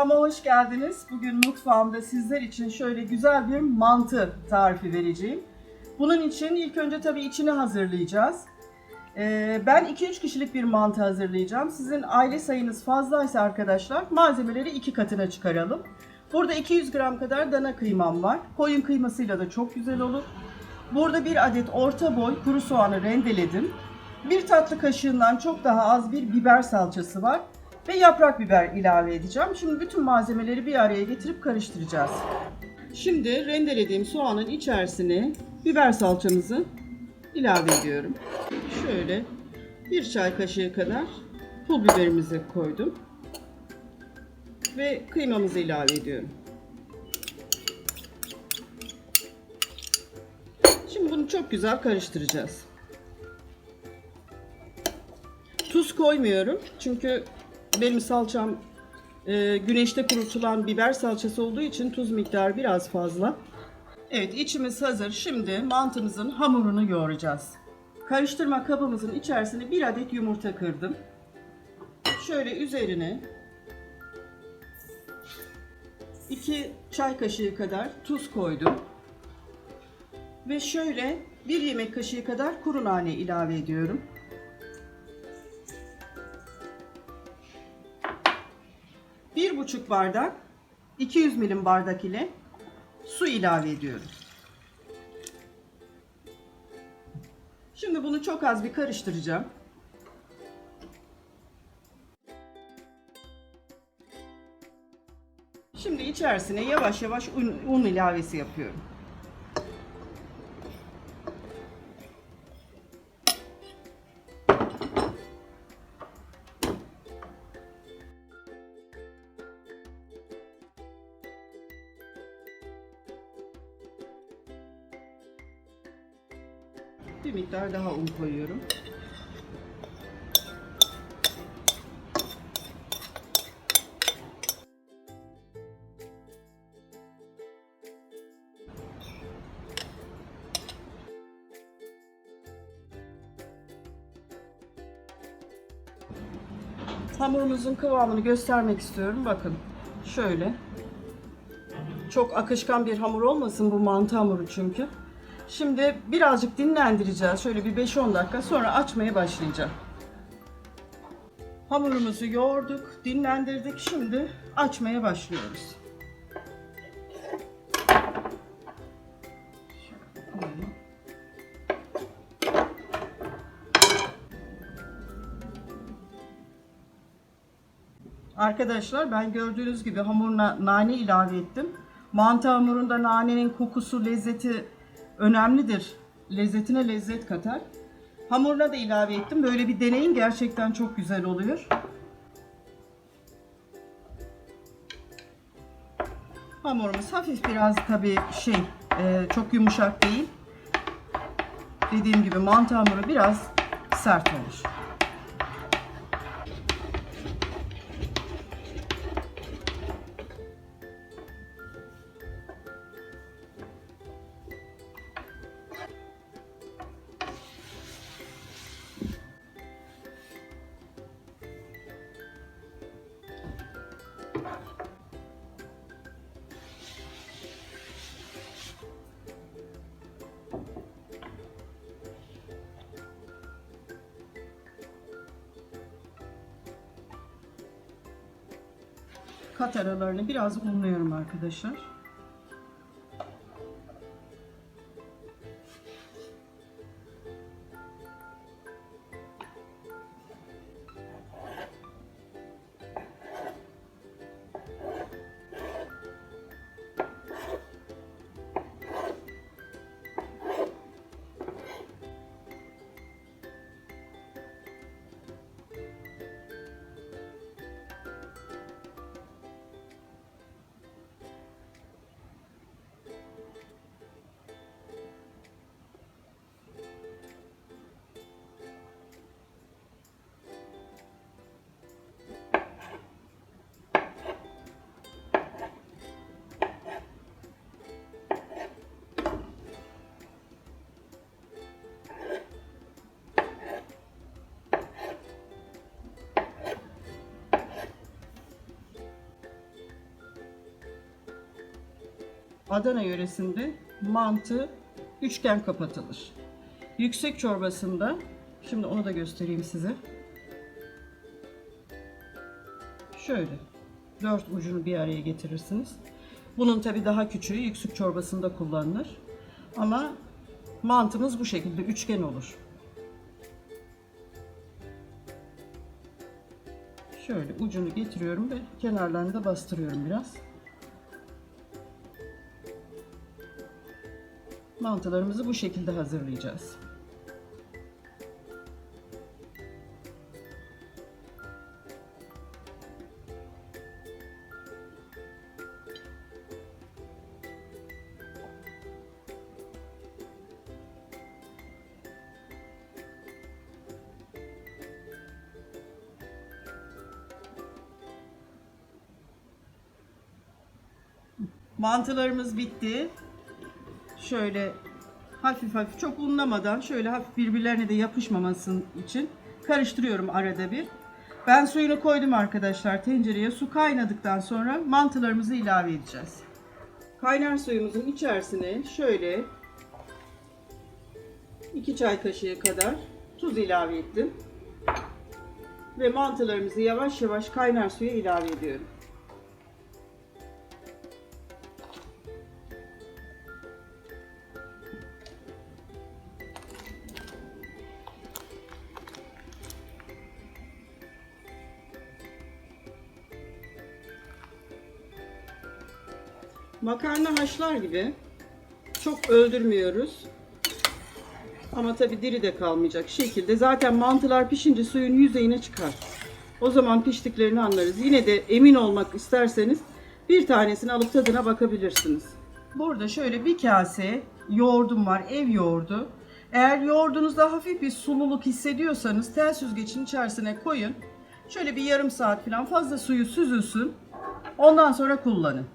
Mutfağıma hoş geldiniz. Bugün mutfağımda sizler için şöyle güzel bir mantı tarifi vereceğim. Bunun için ilk önce tabii içini hazırlayacağız. Ee, ben 2-3 kişilik bir mantı hazırlayacağım. Sizin aile sayınız fazlaysa arkadaşlar malzemeleri iki katına çıkaralım. Burada 200 gram kadar dana kıymam var. Koyun kıymasıyla da çok güzel olur. Burada bir adet orta boy kuru soğanı rendeledim. Bir tatlı kaşığından çok daha az bir biber salçası var ve yaprak biber ilave edeceğim. Şimdi bütün malzemeleri bir araya getirip karıştıracağız. Şimdi rendelediğim soğanın içerisine biber salçamızı ilave ediyorum. Şöyle bir çay kaşığı kadar pul biberimizi koydum. Ve kıymamızı ilave ediyorum. Şimdi bunu çok güzel karıştıracağız. Tuz koymuyorum çünkü benim salçam e, güneşte kurutulan biber salçası olduğu için tuz miktarı biraz fazla. Evet içimiz hazır. Şimdi mantımızın hamurunu yoğuracağız. Karıştırma kabımızın içerisine bir adet yumurta kırdım. Şöyle üzerine 2 çay kaşığı kadar tuz koydum. Ve şöyle bir yemek kaşığı kadar kuru nane ilave ediyorum. Bir buçuk bardak 200 milim bardak ile su ilave ediyorum. Şimdi bunu çok az bir karıştıracağım. Şimdi içerisine yavaş yavaş un, un ilavesi yapıyorum. Bir miktar daha un koyuyorum. Hamurumuzun kıvamını göstermek istiyorum. Bakın şöyle. Çok akışkan bir hamur olmasın bu mantı hamuru çünkü. Şimdi birazcık dinlendireceğiz. Şöyle bir 5-10 dakika sonra açmaya başlayacağım. Hamurumuzu yoğurduk, dinlendirdik. Şimdi açmaya başlıyoruz. Arkadaşlar ben gördüğünüz gibi hamuruna nane ilave ettim. Mantı hamurunda nanenin kokusu, lezzeti önemlidir. Lezzetine lezzet katar. Hamuruna da ilave ettim. Böyle bir deneyin gerçekten çok güzel oluyor. Hamurumuz hafif biraz tabii şey e, çok yumuşak değil. Dediğim gibi mantı hamuru biraz sert olur. Kat aralarını biraz unluyorum arkadaşlar. Adana yöresinde mantı üçgen kapatılır. Yüksek çorbasında, şimdi onu da göstereyim size. Şöyle dört ucunu bir araya getirirsiniz. Bunun tabi daha küçüğü yüksek çorbasında kullanılır. Ama mantımız bu şekilde üçgen olur. Şöyle ucunu getiriyorum ve kenarlarını da bastırıyorum biraz. Mantılarımızı bu şekilde hazırlayacağız. Mantılarımız bitti. Şöyle hafif hafif çok unlamadan şöyle hafif birbirlerine de yapışmaması için karıştırıyorum arada bir. Ben suyunu koydum arkadaşlar tencereye. Su kaynadıktan sonra mantılarımızı ilave edeceğiz. Kaynar suyumuzun içerisine şöyle 2 çay kaşığı kadar tuz ilave ettim. Ve mantılarımızı yavaş yavaş kaynar suya ilave ediyorum. Makarna haşlar gibi çok öldürmüyoruz. Ama tabi diri de kalmayacak şekilde. Zaten mantılar pişince suyun yüzeyine çıkar. O zaman piştiklerini anlarız. Yine de emin olmak isterseniz bir tanesini alıp tadına bakabilirsiniz. Burada şöyle bir kase yoğurdum var. Ev yoğurdu. Eğer yoğurdunuzda hafif bir sululuk hissediyorsanız tel süzgecin içerisine koyun. Şöyle bir yarım saat falan fazla suyu süzülsün. Ondan sonra kullanın.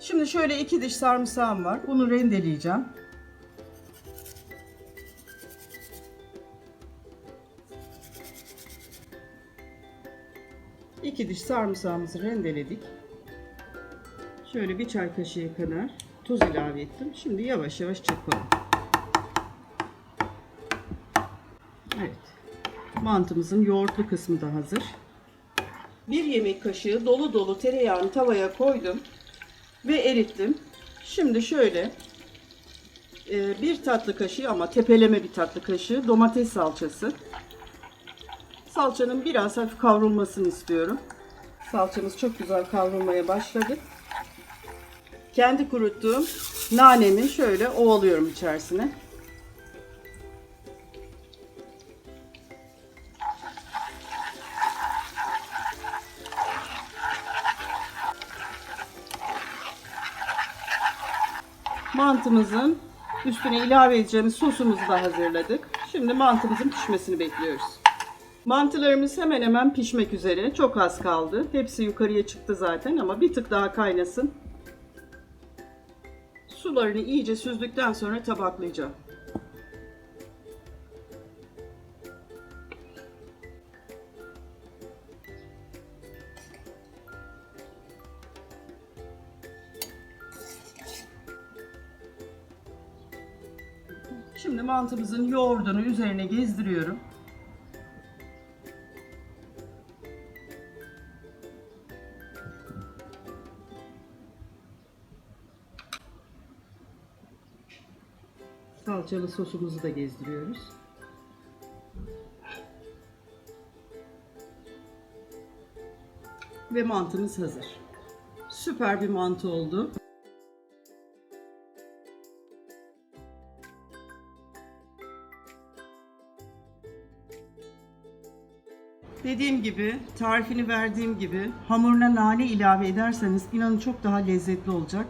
Şimdi şöyle iki diş sarımsağım var. Bunu rendeleyeceğim. İki diş sarımsağımızı rendeledik. Şöyle bir çay kaşığı kadar tuz ilave ettim. Şimdi yavaş yavaş çırpalım. Evet. Mantımızın yoğurtlu kısmı da hazır. Bir yemek kaşığı dolu dolu tereyağını tavaya koydum ve erittim. Şimdi şöyle e, bir tatlı kaşığı ama tepeleme bir tatlı kaşığı domates salçası. Salçanın biraz hafif kavrulmasını istiyorum. Salçamız çok güzel kavrulmaya başladı. Kendi kuruttuğum nanemi şöyle ovalıyorum içerisine. Mantımızın üstüne ilave edeceğimiz sosumuzu da hazırladık. Şimdi mantımızın pişmesini bekliyoruz. Mantılarımız hemen hemen pişmek üzere. Çok az kaldı. Hepsi yukarıya çıktı zaten ama bir tık daha kaynasın. Sularını iyice süzdükten sonra tabaklayacağım. Şimdi mantımızın yoğurdunu üzerine gezdiriyorum. Salçalı sosumuzu da gezdiriyoruz. Ve mantımız hazır. Süper bir mantı oldu. Dediğim gibi, tarifini verdiğim gibi hamuruna nane ilave ederseniz inanın çok daha lezzetli olacak.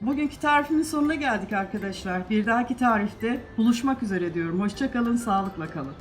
Bugünkü tarifimin sonuna geldik arkadaşlar. Bir dahaki tarifte buluşmak üzere diyorum. Hoşçakalın, sağlıkla kalın.